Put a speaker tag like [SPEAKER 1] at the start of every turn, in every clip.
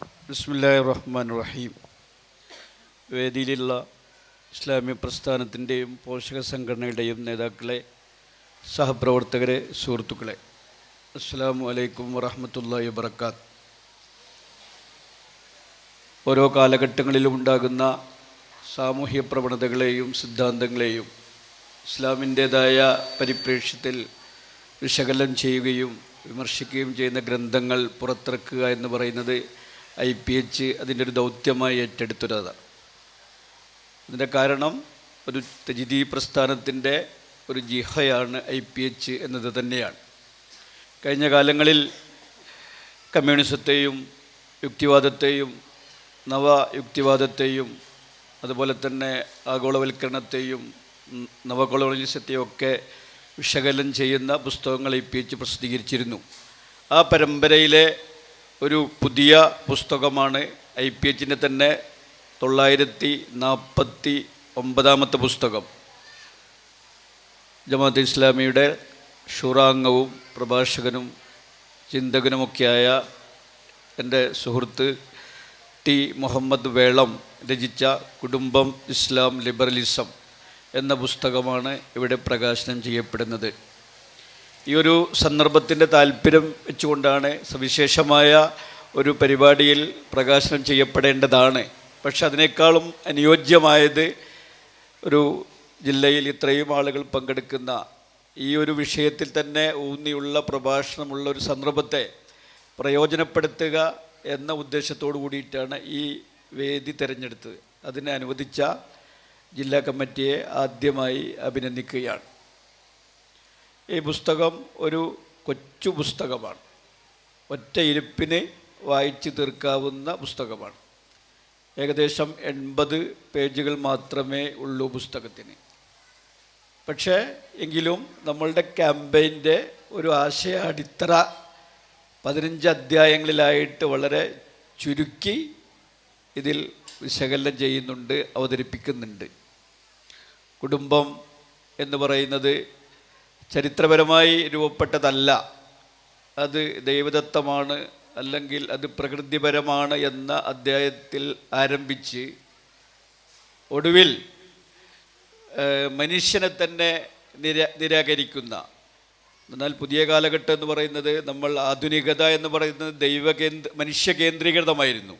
[SPEAKER 1] ബിസ്മില്ലാഹി റഹ്മാൻ റഹീം വേദിയിലുള്ള ഇസ്ലാമിക പ്രസ്ഥാനത്തിന്റെയും പോഷക സംഘടനയുടെയും നേതാക്കളെ സഹപ്രവർത്തകരെ സുഹൃത്തുക്കളെ അസ്സാമു അലൈക്കും വറഹമത്തല്ലാഹി വബർക്കാത്ത് ഓരോ കാലഘട്ടങ്ങളിലും ഉണ്ടാകുന്ന സാമൂഹ്യ പ്രവണതകളെയും സിദ്ധാന്തങ്ങളെയും ഇസ്ലാമിന്റേതായ പരിപ്രേക്ഷ്യത്തിൽ വിശകലനം ചെയ്യുകയും വിമർശിക്കുകയും ചെയ്യുന്ന ഗ്രന്ഥങ്ങൾ പുറത്തിറക്കുക എന്ന് പറയുന്നത് ഐ പി എച്ച് അതിന്റെ ഒരു ദൗത്യമായി ഏറ്റെടുത്തതാണ് അതിന്റെ കാരണം ഒരു തജിദി പ്രസ്ഥാനത്തിന്റെ ഒരു ജിഹയാണ് ഐ പി എച്ച് എന്നത് തന്നെയാണ്. കഴിഞ്ഞ കാലങ്ങളിൽ കമ്മ്യൂണിസത്തെയും യുക്തിവാദത്തെയും നവ യുക്തിവാദത്തെയും അതുപോലെ തന്നെ ആഗോളവൽക്കരണത്തെയും നവകൊളോണിസത്തെയും ഒക്കെ വിശകലനം ചെയ്യുന്ന പുസ്തകങ്ങൾ ഐ പി എച്ച് പ്രസിദ്ധീകരിച്ചിരുന്നു. ആ പരമ്പരയിലെ ഒരു പുതിയ പുസ്തകമാണ് ഐ പി എച്ചിന്റെ തന്നെ തൊള്ളായിരത്തി നാൽപ്പത്തി ഒമ്പതാമത്തെ പുസ്തകം. ജമാഅത്ത് ഇസ്ലാമിയുടെ ഷുറാംഗവും പ്രഭാഷകനും ചിന്തകനുമൊക്കെയായ എന്റെ സുഹൃത്ത് ടി മുഹമ്മദ് വേളം രചിച്ച കുടുംബം ഇസ്ലാം ലിബറലിസം എന്ന പുസ്തകമാണ് ഇവിടെ പ്രകാശനം ചെയ്യപ്പെടുന്നത്. ഈ ഒരു സന്ദർഭത്തിന്റെ താല്പര്യം വെച്ചുകൊണ്ടാണ് സവിശേഷമായ ഒരു പരിപാടിയിൽ പ്രകാശനം ചെയ്യപ്പെടേണ്ടതാണ്. പക്ഷെ അതിനേക്കാളും അനുയോജ്യമായത് ഒരു ജില്ലയിൽ ഇത്രയും ആളുകൾ പങ്കെടുക്കുന്ന ഈ ഒരു വിഷയത്തിൽ തന്നെ ഊന്നിയുള്ള പ്രഭാഷണമുള്ള ഒരു സന്ദർഭത്തെ പ്രയോജനപ്പെടുത്തുക എന്ന ഉദ്ദേശത്തോടു കൂടിയിട്ടാണ് ഈ വേദി തിരഞ്ഞെടുത്തത്. അതിനെ അനുവദിച്ച ജില്ലാ കമ്മിറ്റിയെ ആദ്യമായി അഭിനന്ദിക്കുകയാണ്. ഈ പുസ്തകം ഒരു കൊച്ചു പുസ്തകമാണ്. ഒറ്റ ഇരുപ്പിന് വായിച്ചു തീർക്കാവുന്ന പുസ്തകമാണ്. ഏകദേശം എൺപത് പേജുകൾ മാത്രമേ ഉള്ളൂ പുസ്തകത്തിന്. പക്ഷേ എങ്കിലും നമ്മളുടെ ക്യാമ്പയിന്റെ ഒരു ആശയ അടിത്തറ പതിനഞ്ച് അധ്യായങ്ങളിലായിട്ട് വളരെ ചുരുക്കി ഇതിൽ വിശകലനം ചെയ്യുന്നുണ്ട് അവതരിപ്പിക്കുന്നുണ്ട്. കുടുംബം എന്ന് പറയുന്നത് ചരിത്രപരമായി രൂപപ്പെട്ടതല്ല. അത് ദൈവദത്തമാണ് അല്ലെങ്കിൽ അത് പ്രകൃതിപരമാണ് എന്ന അധ്യായത്തിൽ ആരംഭിച്ച് ഒടുവിൽ മനുഷ്യനെ തന്നെ നിര നിരാകരിക്കുന്ന എന്നാൽ പുതിയ കാലഘട്ടം എന്ന് പറയുന്നത് നമ്മൾ ആധുനികത എന്ന് പറയുന്നത് ദൈവകേന്ദ്ര മനുഷ്യകേന്ദ്രീകൃതമായിരുന്നു.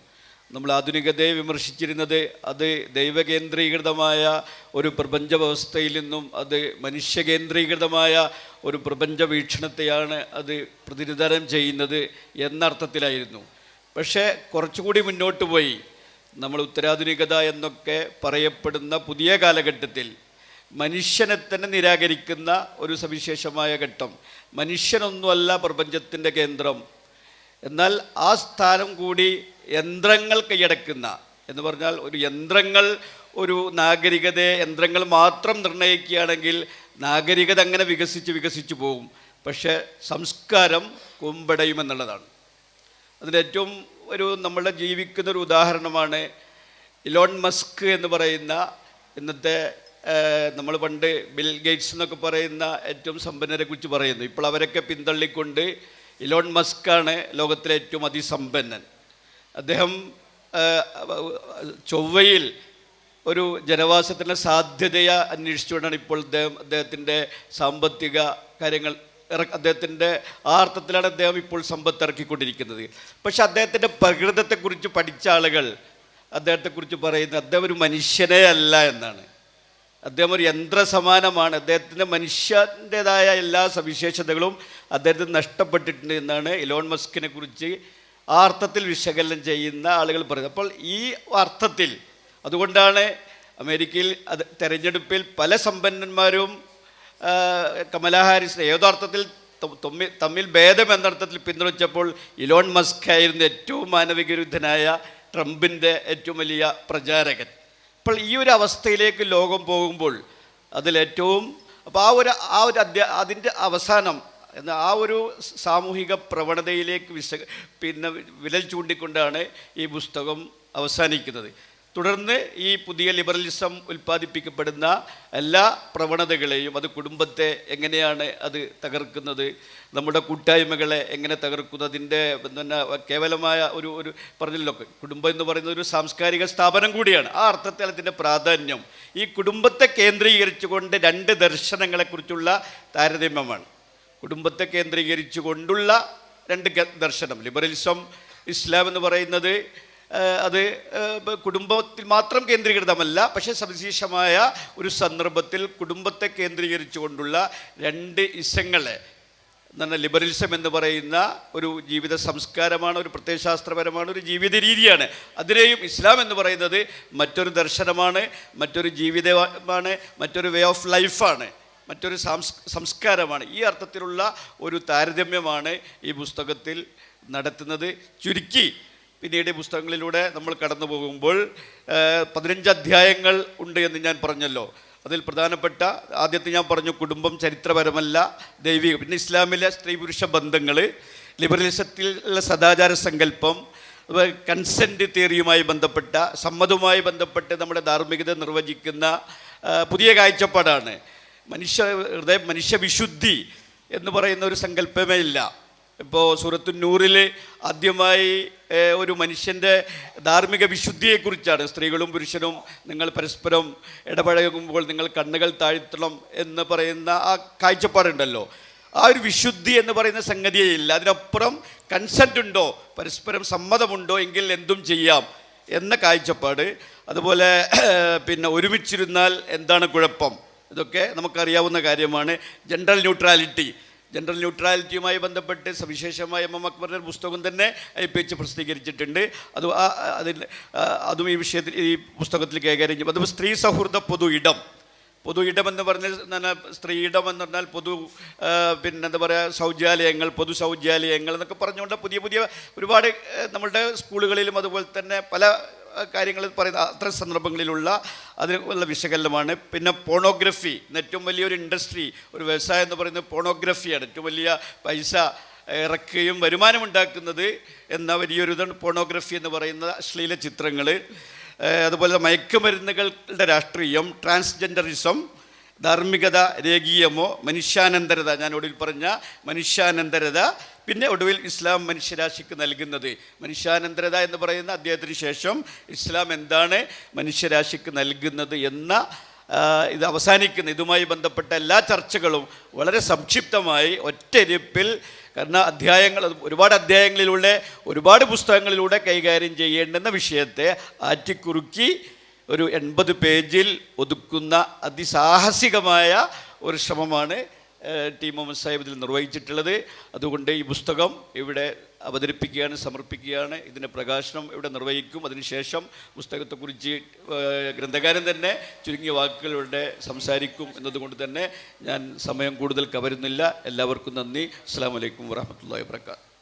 [SPEAKER 1] നമ്മൾ ആധുനികതയെ വിമർശിച്ചിരുന്നത് അത് ദൈവകേന്ദ്രീകൃതമായ ഒരു പ്രപഞ്ച വ്യവസ്ഥയിൽ നിന്നും അത് മനുഷ്യകേന്ദ്രീകൃതമായ ഒരു പ്രപഞ്ച വീക്ഷണത്തെയാണ് അത് പ്രതിനിധാനം ചെയ്യുന്നത് എന്നർത്ഥത്തിലായിരുന്നു. പക്ഷേ കുറച്ചുകൂടി മുന്നോട്ട് പോയി. നമ്മൾ ഉത്തരാധുനികത എന്നൊക്കെ പറയപ്പെടുന്ന പുതിയ കാലഘട്ടത്തിൽ മനുഷ്യനെ തന്നെ നിരാകരിക്കുന്ന ഒരു സവിശേഷമായ ഘട്ടം. മനുഷ്യനൊന്നുമല്ല പ്രപഞ്ചത്തിന്റെ കേന്ദ്രം. എന്നാൽ ആ സ്ഥാനം കൂടി യന്ത്രങ്ങൾ കൈയടക്കുന്ന എന്ന് പറഞ്ഞാൽ ഒരു യന്ത്രങ്ങൾ ഒരു നാഗരികതയെ യന്ത്രങ്ങൾ മാത്രം നിർണയിക്കുകയാണെങ്കിൽ നാഗരികത അങ്ങനെ വികസിച്ച് വികസിച്ച് പോകും. പക്ഷേ സംസ്കാരം കുമ്പടയുമെന്നുള്ളതാണ് അതിന് ഏറ്റവും ഒരു നമ്മളുടെ ജീവിക്കുന്ന ഒരു ഉദാഹരണമാണ് ഇലോൺ മസ്ക് എന്ന് പറയുന്ന ഇന്നത്തെ നമ്മൾ പണ്ട് ബിൽ ഗേറ്റ്സ് എന്നൊക്കെ പറയുന്ന ഏറ്റവും സമ്പന്നരെക്കുറിച്ച് പറയുന്നു. ഇപ്പോൾ അവരൊക്കെ പിന്തള്ളിക്കൊണ്ട് ഇലോൺ മസ്കാണ് ലോകത്തിലെ ഏറ്റവും അതിസമ്പന്നൻ. അദ്ദേഹം ചൊവ്വയിൽ ഒരു ജനവാസത്തിന്റെ സാധ്യതയെ അന്വേഷിച്ചുകൊണ്ടാണ് ഇപ്പോൾ അദ്ദേഹം അദ്ദേഹത്തിന്റെ സാമ്പത്തിക കാര്യങ്ങൾ അദ്ദേഹത്തിന്റെ ആ അർത്ഥത്തിലാണ് അദ്ദേഹം ഇപ്പോൾ സമ്പത്ത് ഇറക്കിക്കൊണ്ടിരിക്കുന്നത്. പക്ഷെ അദ്ദേഹത്തിന്റെ പ്രകൃതത്തെക്കുറിച്ച് പഠിച്ച ആളുകൾ അദ്ദേഹത്തെക്കുറിച്ച് പറയുന്നത് അദ്ദേഹം ഒരു മനുഷ്യനേ അല്ല എന്നാണ്. അദ്ദേഹം ഒരു യന്ത്രസമാനമാണ്. അദ്ദേഹത്തിന്റെ മനുഷ്യന്റെതായ എല്ലാ സവിശേഷതകളും അദ്ദേഹത്തിന് നഷ്ടപ്പെട്ടിട്ടുണ്ട് എന്നാണ് ഇലോൺ മസ്കിനെ കുറിച്ച് ആ അർത്ഥത്തിൽ വിശകലനം ചെയ്യുന്ന ആളുകൾ പറയുന്നത്. അപ്പോൾ ഈ അർത്ഥത്തിൽ അതുകൊണ്ടാണ് അമേരിക്കയിൽ അത് തെരഞ്ഞെടുപ്പിൽ പല സമ്പന്നന്മാരും കമലാ ഹാരിസിനെ ഏതോ തമ്മിൽ തമ്മിൽ ഭേദം എന്നർത്ഥത്തിൽ പിന്തുണച്ചപ്പോൾ ഇലോൺ മസ്ക് ആയിരുന്നു ഏറ്റവും മാനവികരുദ്ധനായ ട്രംപിന്റെ ഏറ്റവും വലിയ പ്രചാരകൻ. അപ്പോൾ ഈ ഒരു അവസ്ഥയിലേക്ക് ലോകം പോകുമ്പോൾ അതിലേറ്റവും അപ്പോൾ ആ ഒരു ആ ഒരു അധ്യാ അതിന്റെ അവസാനം എന്ന ആ ഒരു സാമൂഹിക പ്രവണതയിലേക്ക് വിശ പിന്നെ വിരൽ ചൂണ്ടിക്കൊണ്ടാണ് ഈ പുസ്തകം അവസാനിക്കുന്നത്. തുടർന്ന് ഈ പുതിയ ലിബറലിസം ഉൽപ്പാദിപ്പിക്കപ്പെടുന്ന എല്ലാ പ്രവണതകളെയും അത് കുടുംബത്തെ എങ്ങനെയാണ് അത് തകർക്കുന്നത് നമ്മുടെ കൂട്ടായ്മകളെ എങ്ങനെ തകർക്കുന്നതിന്റെ പിന്നെ കേവലമായ ഒരു ഒരു പറഞ്ഞല്ലോ കുടുംബം എന്ന് പറയുന്ന ഒരു സാംസ്കാരിക സ്ഥാപനം കൂടിയാണ്. ആ അർത്ഥത്തിൽ അതിന്റെ പ്രാധാന്യം ഈ കുടുംബത്തെ കേന്ദ്രീകരിച്ചുകൊണ്ട് രണ്ട് ദർശനങ്ങളെക്കുറിച്ചുള്ള താരതമ്യമാണ്. കുടുംബത്തെ കേന്ദ്രീകരിച്ചു കൊണ്ടുള്ള രണ്ട് ദർശനം ലിബറലിസം ഇസ്ലാം എന്ന് പറയുന്നത് അത് കുടുംബത്തിൽ മാത്രം കേന്ദ്രീകൃതമല്ല പക്ഷേ സവിശേഷമായ ഒരു സന്ദർഭത്തിൽ കുടുംബത്തെ കേന്ദ്രീകരിച്ചുകൊണ്ടുള്ള രണ്ട് ഇസങ്ങളെ നല്ല ലിബറലിസം എന്ന് പറയുന്ന ഒരു ജീവിത സംസ്കാരമാണ് ഒരു പ്രത്യയശാസ്ത്രപരമാണ് ഒരു ജീവിത രീതിയാണ്. അതിനെയും ഇസ്ലാം എന്ന് പറയുന്നത് മറ്റൊരു ദർശനമാണ് മറ്റൊരു ജീവിതമാണ് മറ്റൊരു വേ ഓഫ് ലൈഫാണ് മറ്റൊരു സാംസ് സംസ്കാരമാണ്. ഈ അർത്ഥത്തിലുള്ള ഒരു താരതമ്യമാണ് ഈ പുസ്തകത്തിൽ നടത്തുന്നത്. ചുരുക്കി പിന്നീട് പുസ്തകങ്ങളിലൂടെ നമ്മൾ കടന്നു പോകുമ്പോൾ പതിനഞ്ച് അധ്യായങ്ങൾ ഉണ്ട് എന്ന് ഞാൻ പറഞ്ഞല്ലോ. അതിൽ പ്രധാനപ്പെട്ട ആദ്യത്തെ ഞാൻ പറഞ്ഞു കുടുംബം ചരിത്രപരമല്ല ദൈവിക പിന്നെ ഇസ്ലാമിലെ സ്ത്രീ പുരുഷ ബന്ധങ്ങൾ ലിബറലിസത്തിലുള്ള സദാചാര സങ്കല്പം കൺസെന്റ് തിയറിയുമായി ബന്ധപ്പെട്ട സമ്മതവുമായി ബന്ധപ്പെട്ട് നമ്മുടെ ധാർമ്മികത നിർവചിക്കുന്ന പുതിയ കാഴ്ചപ്പാടാണ്. മനുഷ്യ ഹൃദയ മനുഷ്യവിശുദ്ധി എന്ന് പറയുന്ന ഒരു സങ്കല്പമേ ഇല്ല. ഇപ്പോൾ സൂറത്തു നൂറിൽ ആദ്യമായി ഒരു മനുഷ്യന്റെ ധാർമ്മിക വിശുദ്ധിയെക്കുറിച്ചാണ്. സ്ത്രീകളും പുരുഷനും നിങ്ങൾ പരസ്പരം ഇടപഴകുമ്പോൾ നിങ്ങൾ കണ്ണുകൾ താഴ്ത്തണം എന്ന് പറയുന്ന ആ കാഴ്ചപ്പാടുണ്ടല്ലോ. ആ ഒരു വിശുദ്ധി എന്ന് പറയുന്ന സംഗതിയേ ഇല്ല. അതിനപ്പുറം കൺസെന്റ് ഉണ്ടോ? പരസ്പരം സമ്മതമുണ്ടോ? എങ്കിൽ എന്തും ചെയ്യാം എന്ന കാഴ്ചപ്പാട്. അതുപോലെ പിന്നെ ഒരുമിച്ചിരുന്നാൽ എന്താണ് കുഴപ്പം? ഇതൊക്കെ നമുക്കറിയാവുന്ന കാര്യമാണ്. ജെൻഡർ ന്യൂട്രാലിറ്റി ജെൻഡർ ന്യൂട്രാലിറ്റിയുമായി ബന്ധപ്പെട്ട് സവിശേഷമായ എം എം അക്ബറിന്റെ പുസ്തകം തന്നെ എച്ച് പ്രസിദ്ധീകരിച്ചിട്ടുണ്ട്. അത് അതിൽ അതും ഈ വിഷയത്തിൽ ഈ പുസ്തകത്തിൽ കൈകാര്യം അതും സ്ത്രീ സൗഹൃദ പൊതു ഇടം. പൊതു ഇടമെന്ന് പറഞ്ഞാൽ സ്ത്രീയിടം സ്ത്രീ ഇടം എന്ന് പറഞ്ഞാൽ പൊതു പിന്നെന്താ പറയുക ശൗചാലയങ്ങൾ പൊതു ശൗചാലയങ്ങൾ എന്നൊക്കെ പറഞ്ഞുകൊണ്ട് പുതിയ പുതിയ ഒരുപാട് നമ്മളുടെ സ്കൂളുകളിലും അതുപോലെ തന്നെ പല കാര്യങ്ങൾ പറയുന്ന അത്ര സന്ദർഭങ്ങളിലുള്ള അതിനുള്ള വിശകലനമാണ്. പിന്നെ പോണോഗ്രഫി ഏറ്റവും വലിയൊരു ഇൻഡസ്ട്രി ഒരു വ്യവസായം എന്ന് പറയുന്നത് പോണോഗ്രഫിയാണ് ഏറ്റവും വലിയ പൈസ ഇറക്കുകയും വരുമാനമുണ്ടാക്കുന്നത് എന്ന വലിയൊരു ഇതാണ് പോണോഗ്രഫി എന്ന് പറയുന്ന അശ്ലീല ചിത്രങ്ങൾ അതുപോലെ മയക്കുമരുന്നുകളുടെ രാഷ്ട്രീയം ട്രാൻസ്ജെൻഡറിസം ധാർമ്മികത രേഖീയമോ മനുഷ്യാനന്തരത. ഞാൻ ഒടുവിൽ പറഞ്ഞ മനുഷ്യാനന്തരത പിന്നെ ഒടുവിൽ ഇസ്ലാം മനുഷ്യരാശിക്ക് നൽകുന്നത് മനുഷ്യാനന്തരത എന്ന് പറയുന്ന അദ്ദേഹത്തിന് ശേഷം ഇസ്ലാം എന്താണ് മനുഷ്യരാശിക്ക് നൽകുന്നത് എന്ന ഇത് അവസാനിക്കുന്ന. ഇതുമായി ബന്ധപ്പെട്ട എല്ലാ ചർച്ചകളും വളരെ സംക്ഷിപ്തമായി ഒറ്റരിപ്പിൽ കാരണം അധ്യായങ്ങൾ ഒരുപാട് അധ്യായങ്ങളിലൂടെ ഒരുപാട് പുസ്തകങ്ങളിലൂടെ കൈകാര്യം ചെയ്യേണ്ടുന്ന വിഷയത്തെ ആറ്റിക്കുറുക്കി ഒരു എൺപത് പേജിൽ ഒതുക്കുന്ന അതിസാഹസികമായ ഒരു ശ്രമമാണ് ടി മുഹമ്മദ് സാഹിബ് ഇതിൽ നിർവഹിച്ചിട്ടുള്ളത്. അതുകൊണ്ട് ഈ പുസ്തകം ഇവിടെ അവതരിപ്പിക്കുകയാണ് സമർപ്പിക്കുകയാണ്. ഇതിന്റെ പ്രകാശനം ഇവിടെ നിർവഹിക്കും. അതിനുശേഷം പുസ്തകത്തെക്കുറിച്ച് ഗ്രന്ഥകാരൻ തന്നെ ചുരുങ്ങിയ വാക്കുകളിലൂടെ സംസാരിക്കും എന്നതുകൊണ്ട് തന്നെ ഞാൻ സമയം കൂടുതൽ കവരുന്നില്ല. എല്ലാവർക്കും നന്ദി. അസ്സാം വലൈക്കും വാഹമത്തല്ലാ വാബർക്കാത്തു